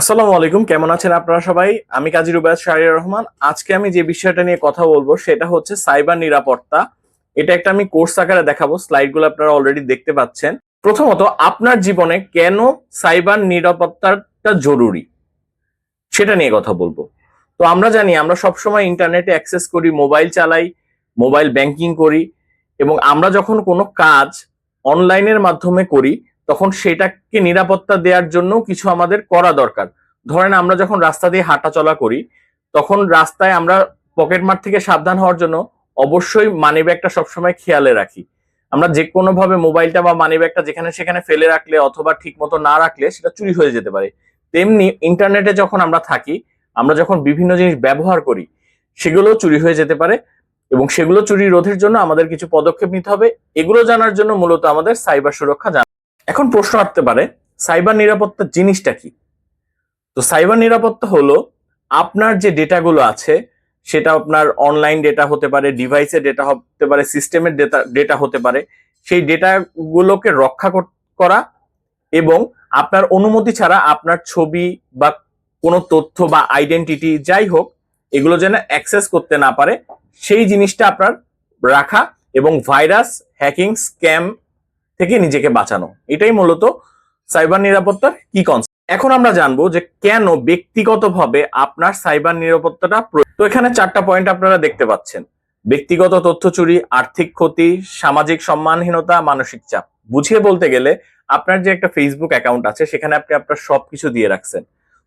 আসসালামু আলাইকুম, কেমন আছেন আপনারা সবাই? আমি কাজী রুবায়ত শাহরিয়ার রহমান। আজকে আমি যে বিষয়টা নিয়ে কথা বলব সেটা হচ্ছে সাইবার নিরাপত্তা। এটা একটা আমি কোর্স আকারে দেখাবো, স্লাইডগুলো আপনারা অলরেডি দেখতে পাচ্ছেন। প্রথমত, আপনার জীবনে কেন সাইবার নিরাপত্তাটা জরুরি? সেটা নিয়ে কথা বলব। তো আমরা জানি, আমরা সবসময় ইন্টারনেটে অ্যাক্সেস করি, মোবাইল চালাই, মোবাইল ব্যাংকিং করি এবং আমরা যখন কোনো কাজ অনলাইনের মাধ্যমে করি তখন সেটাকে নিরাপত্তা দেওয়ার জন্য কিছু আমাদের করা দরকার। ধরেন আমরা যখন রাস্তা দিয়ে হাঁটা চলা করি, তখন রাস্তায় আমরা পকেটমার থেকে সাবধান হওয়ার জন্য অবশ্যই মানি ব্যাগটা সবসময় খেয়ালে রাখি। আমরা যে কোনো ভাবে মোবাইলটা বা মানি ব্যাগটা যেখানে সেখানে ফেলে রাখলে অথবা ঠিক মতো না রাখলে সেটা চুরি হয়ে যেতে পারে। তেমনি ইন্টারনেটে যখন আমরা থাকি, আমরা যখন বিভিন্ন জিনিস ব্যবহার করি সেগুলো চুরি হয়ে যেতে পারে এবং সেগুলো চুরি রোধের জন্য আমাদের কিছু পদক্ষেপ নিতে হবে। এগুলো জানার জন্য মূলত আমাদের সাইবার সুরক্ষা জানা এখন প্রশ্ন আসতে পারে সাইবার নিরাপত্তা জিনিসটা কি? তো সাইবার নিরাপত্তা হলো আপনার যে ডেটাগুলো আছে, সেটা আপনার অনলাইন ডেটা হতে পারে ডিভাইসের ডেটা হতে পারে সিস্টেমের ডেটা ডেটা হতে পারে, সেই ডেটাগুলোকে রক্ষা করা এবং আপনার অনুমতি ছাড়া আপনার ছবি বা কোনো তথ্য বা আইডেন্টিটি যাই হোক, এগুলো যেন অ্যাক্সেস করতে না পারে, সেই জিনিসটা আপনার রাখা এবং ভাইরাস হ্যাকিং স্ক্যাম থেকে নিজেকে বাঁচানো। এটাই মূলত সাইবার নিরাপত্তার কি কনসেপ্ট এখন আমরা জানব যে কেন ব্যক্তিগতভাবে আপনার সাইবার নিরাপত্তাটা। তো এখানে চারটা পয়েন্ট আপনারা দেখতে পাচ্ছেন। ব্যক্তিগত তথ্য চুরি, আর্থিক ক্ষতি, সামাজিক সম্মানহীনতা, মানসিক চাপ। বুঝিয়ে বলতে গেলে আপনার যে একটা ফেসবুক অ্যাকাউন্ট আছে, সেখানে আপনি আপনার সবকিছু দিয়ে রাখছেন।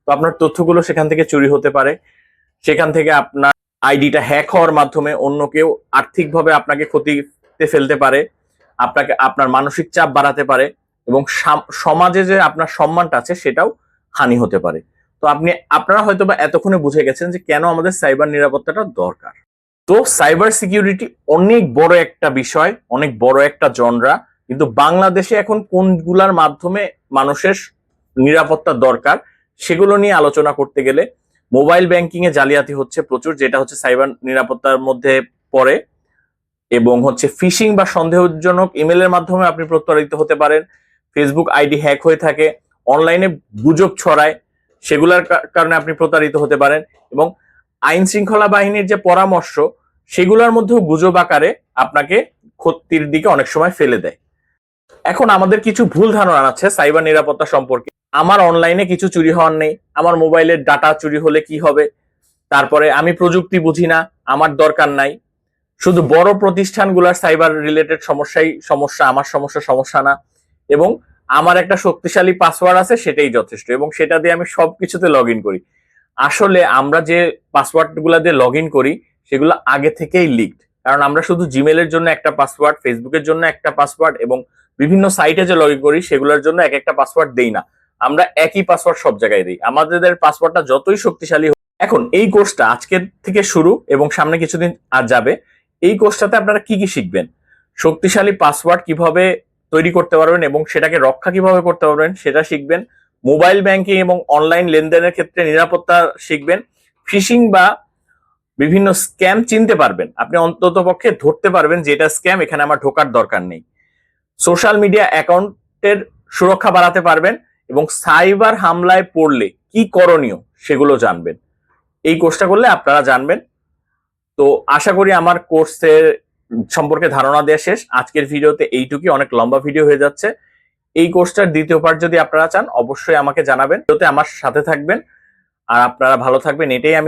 তো আপনার তথ্যগুলো সেখান থেকে চুরি হতে পারে। সেখান থেকে আপনার আইডিটা হ্যাক হওয়ার মাধ্যমে অন্য কেউ আর্থিকভাবে আপনাকে ক্ষতিতে ফেলতে পারে। আপনাকে, আপনার মানসিক চাপ বাড়াতে পারে এবং সাম- সমাজে যে আপনার সম্মানটা আছে সেটাও হানি হতে পারে। তো আপনি, আপনারা হয়তো বা এতক্ষণে বুঝে গেছেন যে কেন আমাদের সাইবার নিরাপত্তাটা দরকার। তো সাইবার সিকিউরিটি অনেক বড় একটা বিষয়, অনেক বড় একটা জনরা, কিন্তু বাংলাদেশে এখন কোনগুলার মাধ্যমে মানুষের নিরাপত্তা দরকার সেগুলো নিয়ে আলোচনা করতে গেলে মোবাইল ব্যাংকিং এ জালিয়াতি হচ্ছে প্রচুর, যেটা হচ্ছে সাইবার নিরাপত্তার মধ্যে পড়ে। এবং হচ্ছে ফিশিং বা সন্দেহজনক ইমেলের মাধ্যমে আপনি প্রতারিত হতে পারেন। ফেসবুক আইডি হ্যাক হয়ে থাকে অনলাইনে গুজব ছড়ায়, সেগুলোর কারণে আপনি প্রতারিত হতে পারেন এবং আইন শৃঙ্খলা বাহিনীর যে পরামর্শ, সেগুলোর মধ্যেও গুজব আকারে আপনাকে ক্ষতির দিকে অনেক সময় ফেলে দেয়। এখন আমাদের কিছু ভুল ধারণা আছে সাইবার নিরাপত্তা সম্পর্কে। আমার অনলাইনে কিছু চুরি হওয়ার নেই, আমার মোবাইলের ডাটা চুরি হলে কি হবে? তারপরে আমি প্রযুক্তি বুঝি না, আমার দরকার নাই। শুধু বড় প্রতিষ্ঠানগুলোর সাইবার রিলেটেড সমস্যাই সমস্যা, আমার সমস্যা সমস্যা না। এবং আমার একটা শক্তিশালী পাসওয়ার্ড আছে, সেটাই যথেষ্ট। এবং সেটা দিয়ে আমি সব কিছুতে লগ করি। আসলে আমরা যে পাসওয়ার্ডগুলা দিয়ে লগ করি, সেগুলো আগে থেকেই লিকড কারণ আমরা শুধু জিমেলের জন্য একটা পাসওয়ার্ড ফেসবুকের জন্য একটা পাসওয়ার্ড এবং বিভিন্ন সাইটে যে লগ করি, সেগুলোর জন্য এক একটা পাসওয়ার্ড দেই না। আমরা একই পাসওয়ার্ড সব জায়গায় দিই। আমাদের পাসওয়ার্ডটা যতই শক্তিশালী এখন এই কোর্সটা আজকের থেকে শুরু এবং সামনে কিছুদিন আর যাবে। এই কোর্সটাতে আপনারা কি কি শিখবেন? শক্তিশালী পাসওয়ার্ড কীভাবে তৈরি করতে পারবেন এবং সেটাকে রক্ষা কীভাবে করতে পারবেন সেটা শিখবেন। মোবাইল ব্যাংকিং এবং অনলাইন লেনদেনের ক্ষেত্রে নিরাপত্তা শিখবেন। ফিশিং বা বিভিন্ন স্ক্যাম চিনতে পারবেন। আপনি অন্তত পক্ষে ধরতে পারবেন যে এটা স্ক্যাম, এখানে আমার ঢোকার দরকার নেই। সোশ্যাল মিডিয়া অ্যাকাউন্টের সুরক্ষা বাড়াতে পারবেন এবং সাইবার হামলায় পড়লে কি করণীয় সেগুলো জানবেন। এই কোর্সটা করলে আপনারা জানবেন। তো আশা করি আমার কোর্সের সম্পর্কে ধারণা দেওয়া শেষ। আজকের ভিডিওতে এইটুকুই, অনেক লম্বা ভিডিও হয়ে যাচ্ছে। এই কোর্সটার দ্বিতীয় পার্ট যদি আপনারা চান, অবশ্যই আমাকে জানাবেন। আমার সাথে থাকবেন। আর আপনারা ভালো থাকবেন, এটাই আমি